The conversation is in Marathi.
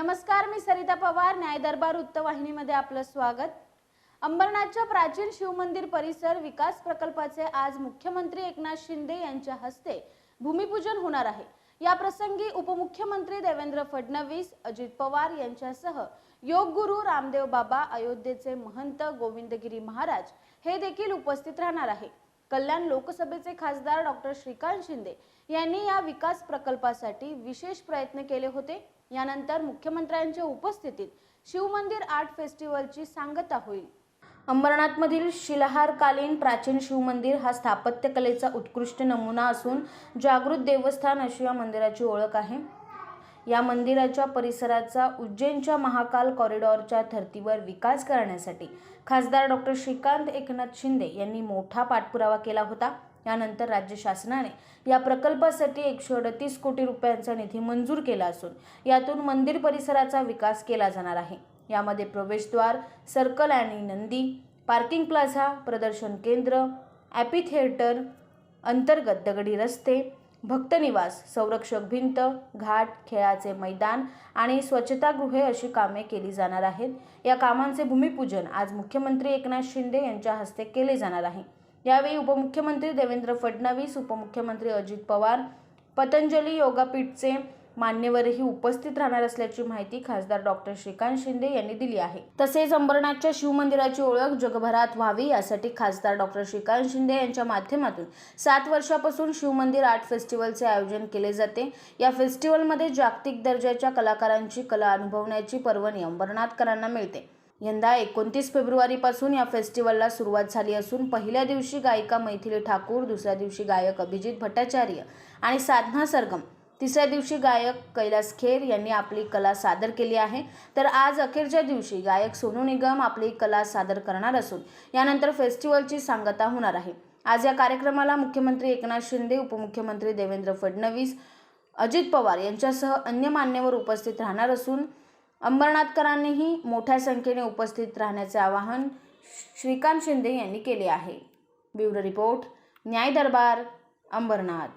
नमस्कार मी सरिता पवार न्याय दरबार वृत्तवाहिनीमध्ये आपलं स्वागत. अंबरनाथच्या प्राचीन शिवमंदिर परिसर विकास प्रकल्पाचे आज मुख्यमंत्री एकनाथ शिंदे यांच्या हस्ते भूमिपूजन होणार आहे. या प्रसंगी उपमुख्यमंत्री देवेंद्र फडणवीस अजित पवार यांच्यासह योग गुरु रामदेव बाबा अयोध्येचे महंत गोविंदगिरी महाराज हे देखील उपस्थित राहणार आहे कल्याण लोकसभेचे खासदार डॉक्टर श्रीकांत शिंदे यांनी या विकास प्रकल्पासाठी विशेष प्रयत्न केले होते. यानंतर मुख्यमंत्र्यांच्या उपस्थितीत शिवमंदिर आर्ट फेस्टिवलची सांगता होईल. अंबरनाथमधील शिलाहारकालीन प्राचीन शिवमंदिर हा स्थापत्यकलेचा उत्कृष्ट नमुना असून जागृत देवस्थान अशी या मंदिराची ओळख आहे. या मंदिराच्या परिसराचा उज्जैनच्या महाकाल कॉरिडॉरच्या धर्तीवर विकास करण्यासाठी खासदार डॉक्टर श्रीकांत एकनाथ शिंदे यांनी मोठा पाठपुरावा केला होता. यानंतर राज्य शासनाने या प्रकल्पासाठी एकशे अडतीस कोटी रुपयांचा निधी मंजूर केला असून यातून मंदिर परिसराचा विकास केला जाणार आहे. यामध्ये प्रवेशद्वार सर्कल आणि नंदी पार्किंग प्लाझा प्रदर्शन केंद्र ॲपी थिएटर अंतर्गत दगडी रस्ते भक्तनिवास संरक्षक भिंत घाट खेळाचे मैदान आणि स्वच्छतागृहे अशी कामे केली जाणार आहेत. या कामांचे भूमिपूजन आज मुख्यमंत्री एकनाथ शिंदे यांच्या हस्ते केले जाणार आहे. यावेळी उपमुख्यमंत्री देवेंद्र फडणवीस उपमुख्यमंत्री अजित पवार पतंजली योगापीठचे मान्यवरही उपस्थित राहणार असल्याची माहिती खासदार डॉक्टर श्रीकांत शिंदे यांनी दिली आहे. तसेच अंबरनाथच्या शिवमंदिराची ओळख जगभरात व्हावी यासाठी खासदार डॉक्टर श्रीकांत शिंदे यांच्या माध्यमातून सात वर्षापासून शिवमंदिर आर्ट फेस्टिवलचे आयोजन केले जाते. या फेस्टिवलमध्ये जागतिक दर्जाच्या कलाकारांची कला अनुभवण्याची पर्वणी अंबरनाथकरांना मिळते. यंदा एकोणतीस फेब्रुवारीपासून या फेस्टिवलला सुरुवात झाली असून पहिल्या दिवशी गायिका मैथिली ठाकूर दुसऱ्या दिवशी गायक अभिजित भट्टाचार्य आणि साधना सरगम तिसऱ्या दिवशी गायक कैलास खेर यांनी आपली कला सादर केली आहे. तर आज अखेरच्या दिवशी गायक सोनू निगम आपली कला सादर करणार असून यानंतर फेस्टिवलची सांगता होणार आहे. आज या कार्यक्रमाला मुख्यमंत्री एकनाथ शिंदे उपमुख्यमंत्री देवेंद्र फडणवीस अजित पवार यांच्यासह अन्य मान्यवर उपस्थित राहणार असून अंबरनाथकरांनीही मोठ्या संख्येने उपस्थित राहण्याचे आवाहन श्रीकांत शिंदे यांनी केले आहे. ब्युरो रिपोर्ट न्याय दरबार अंबरनाथ.